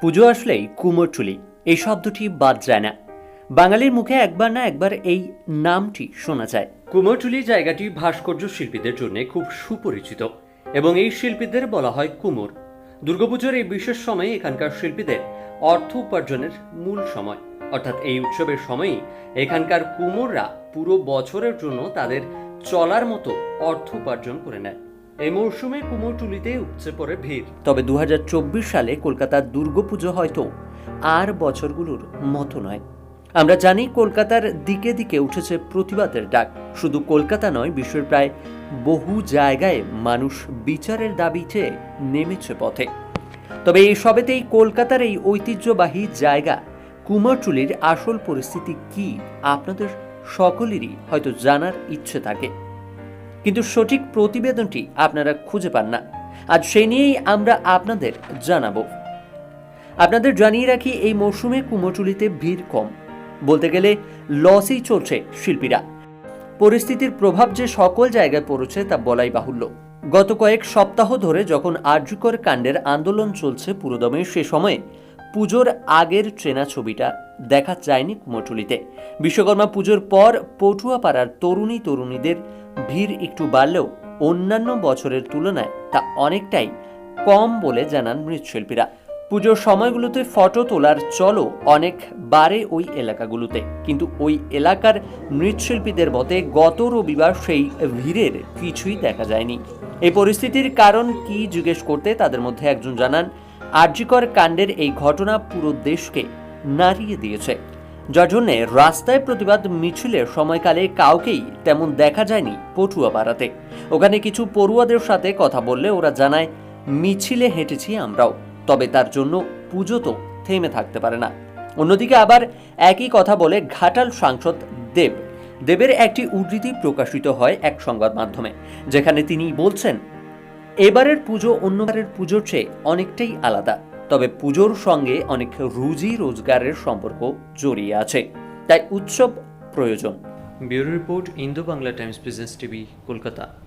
পুজো আসলেই কুমোরটুলি এই শব্দটি বাদ যায় না। বাঙালির মুখে একবার না একবার এই নামটি শোনা যায়। কুমোরটুলি জায়গাটি ভাস্কর্য শিল্পীদের জন্য খুব সুপরিচিত এবং এই শিল্পীদের বলা হয় কুমোর। দুর্গাপুজোর এই বিশেষ সময়ে এখানকার শিল্পীদের অর্থ উপার্জনের মূল সময়। অর্থাৎ এই উৎসবের সময়ই এখানকার কুমোররা পুরো বছরের জন্য তাদের চলার মতো অর্থ উপার্জন করে নেয়। এই মরশুমে কুমোরটুলিতে উপচে পড়ে ভিড়। তবে দু হাজার চব্বিশ সালে কলকাতার দুর্গাপুজো হয়তো আর বছরগুলোর মতো নয়। আমরা জানি কলকাতার দিকে দিকে উঠেছে প্রতিবাদের ডাক। শুধু কলকাতা নয়, বিশ্বের প্রায় বহু জায়গায় মানুষ বিচারের দাবিতে নেমেছে পথে। তবে এই সবেতেই কলকাতার এই ঐতিহ্যবাহী জায়গা কুমারটুলির আসল পরিস্থিতি কি আপনাদের সকলেরই হয়তো জানার ইচ্ছে থাকে। কিন্তু সঠিক প্রতিবেদনটি আপনারা খুঁজে পান না। আজ সেই নিয়েই আমরা আপনাদের জানাব। আপনাদের জানিয়ে রাখি, এই মরশুমে কুমোরটুলিতে ভিড় কম। বলতে গেলে লসেই চলছে শিল্পীরা। পরিস্থিতির প্রভাব যে সকল জায়গায় পড়েছে তা বলাই বাহুল্য। গত কয়েক সপ্তাহ ধরে যখন আর্যকর কাণ্ডের আন্দোলন চলছে পুরোদমে, সে সময়ে পুজোর আগের ট্রেনা ছবিটা দেখা যায়নি কুমোরটুলিতে বিশ্বকর্মা পুজোর পর পটুয়াপাড়ার তরুণী তরুণীদের ভিড় একটু বাড়লেও অন্যান্য বছরের তুলনায় তা অনেকটাই কম বলে জানান মৃৎশিল্পীরা। পুজোর সময়গুলোতে ফটো তোলার চলও অনেক বাড়ে ওই এলাকাগুলোতে। কিন্তু ওই এলাকার মৃৎশিল্পীদের মতে গত রবিবার সেই ভিড়ের কিছুই দেখা যায়নি। এই পরিস্থিতির কারণ কি জিজ্ঞেস করতে তাদের মধ্যে একজন জানান আর্যিকর কাণ্ডের এই ঘটনা পুরো দেশকে নাড়িয়ে দিয়েছে। যার জন্য রাস্তায় প্রতিবাদ মিছিলের সময়কালে কাউকেই তেমন দেখা যায়নি পটুয়া পাড়াতে ওখানে কিছু পড়ুয়াদের সাথে কথা বললে ওরা জানায়, মিছিলে হেঁটেছি আমরাও, তবে তার জন্য পুজো তো থেমে থাকতে পারে না। অন্যদিকে আবার একই কথা বলে ঘাটাল সাংসদ দেব। দেবের একটি উদ্ধৃতি প্রকাশিত হয় এক সংবাদ মাধ্যমে, যেখানে তিনি বলছেন এবারের পুজো অন্যবারের পুজোর চেয়ে অনেকটাই আলাদা। তবে পুজোর সঙ্গে অনেক রুজি রোজগারের সম্পর্ক জড়িয়ে আছে। তাই উৎসব প্রয়োজন। Bureau report Indo Bangla Times business TV, Kolkata.